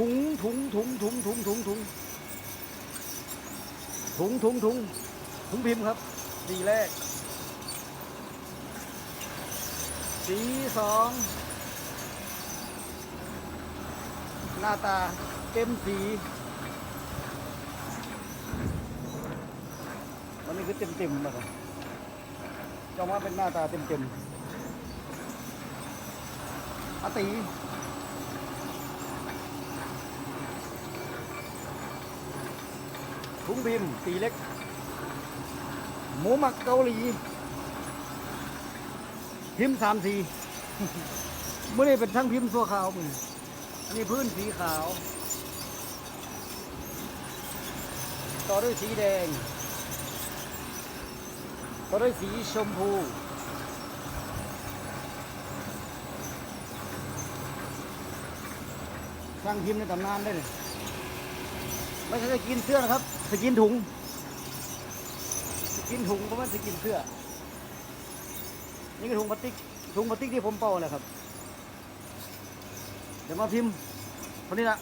ถุงถุงถุงถุงถุงถุงถุงถุงถุงถุงถุงพิมพ์ครับ สีแรก สีสองหน้าตาเต็มสีวันนี้คือเต็มเต็มๆนะครับจองว่าเป็นหน้าตาเต็มเต็มๆอตี ถุงพิมพ์ตีเล็ก หมูหมักเกาหลีพิมพ์สามสีมื่อนี้เป็นทั้งพิมพ์ตัวขาวมือนอันนี้พื้นสีขาว ต่อด้วยสีแดง ต่อด้วยสีชมพู สร้างพิมพ์ในตำนานได้เลย ไม่ใช่จะกินเสื้อนะครับจะกินถุงจะกินถุงเพราะว่าจะกินเสื้อ นี่คือถุงพลาสติกถุงพลาสติกที่ผมเป่าแหละครับ เดี๋ยวมาพิมพ์คนนี้ละ